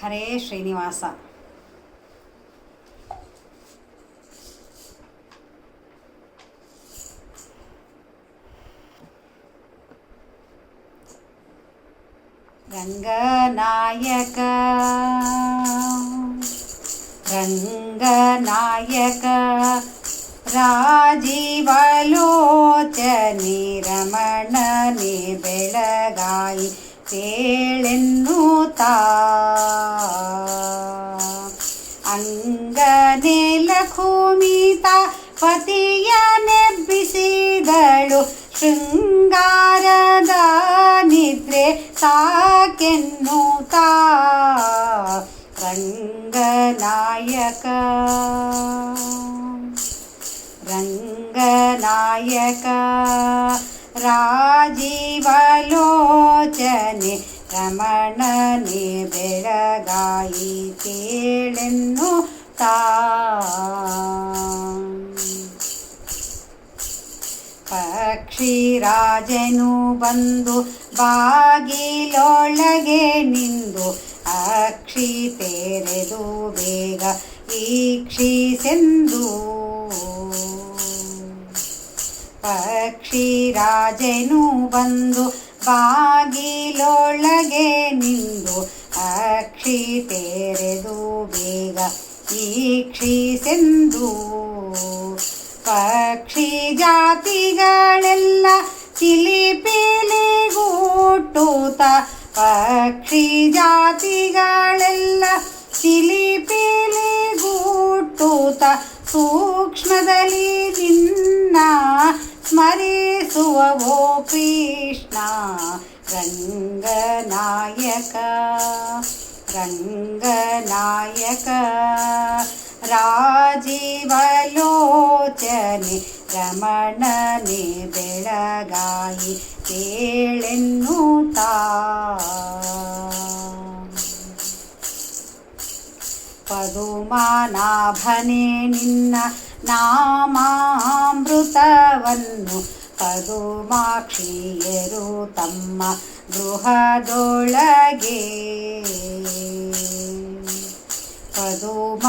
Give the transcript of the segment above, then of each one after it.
ಹರೇ ಶ್ರೀನಿವಾಸ ರಂಗನಾಯಕ ರಂಗನಾಯಕ ರಾಜೀವಲೋಚನಿ ರಮಣನೆ ಬೆಳಗಾಯಿ ತೇಳೆನ್ನುತ್ತಾ ಪತಿಯ ನೆಬ್ಬಿಸಿದಳು ಶೃಂಗಾರದ ನಿದ್ರೆ ಸಾಕೆನ್ನುತ್ತಾ ರಂಗನಾಯಕ ರಂಗನಾಯಕ ರಾಜೀವಲೋಚನೆ ರಮಣನೆ ಬೆಳಗಾಯಿ ಕೇಳೆನ್ನು ತಾ ಪಕ್ಷಿರಾಜನು ಬಂದು ಬಾಗಿಲೊಳಗೆ ನಿಂದು ಅಕ್ಷಿ ತೆರೆದು ಬೇಗ ಈಕ್ಷಿಸೆಂದು ಪಕ್ಷಿರಾಜನು ಬಂದು ಬಾಗಿಲೊಳಗೆ ನಿಂದು ಅಕ್ಷಿ ತೆರೆದು ಬೇಗ ಈಕ್ಷಿಸೆಂದು ಪಕ್ಷಿ ಜಾತಿಗಳೆಲ್ಲ ಚಿಲಿಪಿಲಿಗೂಟುತ್ತ ಪಕ್ಷಿ ಜಾತಿಗಳೆಲ್ಲ ಚಿಲಿಪಿಲಿಗೂಟುತ್ತ ಸೂಕ್ಷ್ಮದಲ್ಲಿ ನಿನ್ನ ಸ್ಮರಿಸುವವೋ ಕೃಷ್ಣ ರಂಗನಾಯಕ ರಂಗನಾಯಕ ರಾಜೀವಲೋಚನೆ ರಮಣನೆ ಬೆಳಗಾಯಿ ತೇಳೆನ್ನುತ್ತಾ ಪದುಮಾನಾಭನೆ ನಿನ್ನ ನಾಮಾಮೃತವನ್ನು ಪದುಮಾಕ್ಷಿಯರು ತಮ್ಮ ಗೃಹದೊಳಗೆ. ಪದುಮಾನಾಭನೆ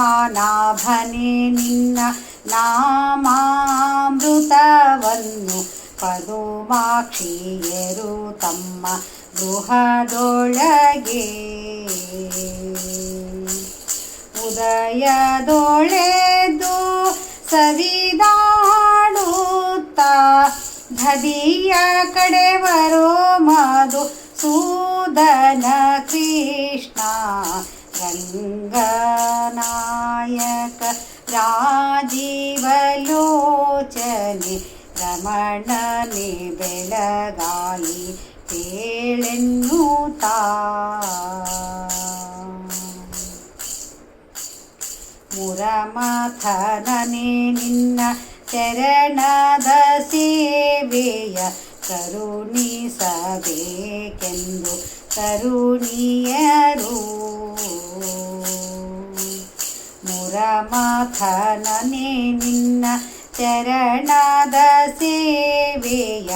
ನಿನ್ನ ನಾಮಾಮೃತವನ್ನು ಪದುಮಾಕ್ಷಿಯರು ತಮ್ಮ ಗೃಹದೊಳಗೆ. ಉದಯದೊಳೆದು ಸವಿದಾಡುತ್ತ ಧದಿಯ ಕಡೆ ಬರೋ ಮಧು ಸೂದನ ಕೃಷ್ಣ ರಂಗನಾಯಕ ರಾಜೀವಲೋಚನೆ ರಮಣನೆ ಬೆಳಗಾಯಿ ತೇಳೆನ್ನುತ್ತಾ ಮುರಮಥನನೆ ನಿನ್ನ ಚರಣದ ಸೇವೆಯ ಕರುಣಿಸಬೇಕೆಂದು ಕರುಣಿಯರು. ಮುರಮಾಥನೇ ನಿನ್ನ ಚರಣದ ಸೇವೆಯ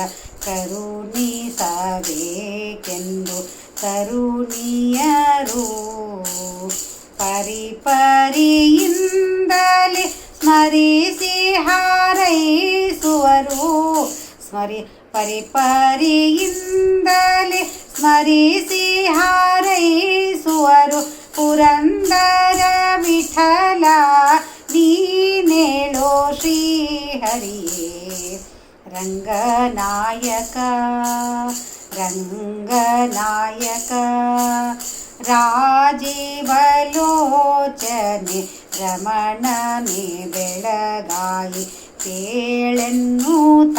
ಕರುಣಿ ಕರುಣಿಸಬೇಕೆಂದು ಕರುಣಿಯರು. ಪರಿಪರಿಯಿಂದಲೇ ಸ್ಮರಿಸಿ ಹಾರೈಸುವರು. ಸ್ಮರಿ ಪರಿಪರಿಯಿಂದಲೇ ಸ್ಮರಿಸಿ ಹಾರೈಸುವರು ಪುರಂದರ ವಿಠಲ ನೀನೇಳೋ ಶ್ರೀಹರಿಯೇ ರಂಗನಾಯಕ ರಂಗನಾಯಕ ರಾಜೀವಲೋಚನೆ ರಮಣನೆ ಬೆಳಗಾಯಿ ತೇಳೆನ್ನುತ್ತಾ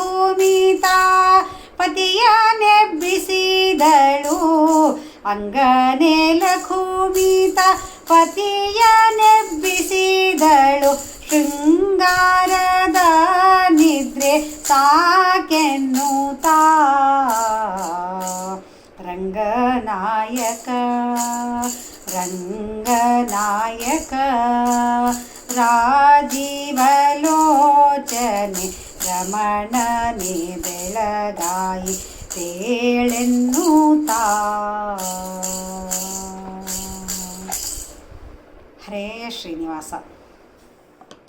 ಖೂಮಿತ ಪತಿಯ ನೆಬ್ಬಿಸಿದಳು. ಅಂಗನೇಲ ಖೂಮಿತ ಪತಿಯ ನೆಬ್ಬಿಸಿದಳು. ಶೃಂಗಾರದ ನಿದ್ರೆ ಸಾಕೆನ್ನುತ್ತಾ. ರಂಗನಾಯಕ ರಂಗನಾಯಕ ರಾಜೀವಲೋಚನೆ ರಮಣನೆ ಬೆಳಗಾಯಿ ಎದ್ದೇಳೆನ್ನುತ್ತಾ ಹರೇ ಶ್ರೀನಿವಾಸ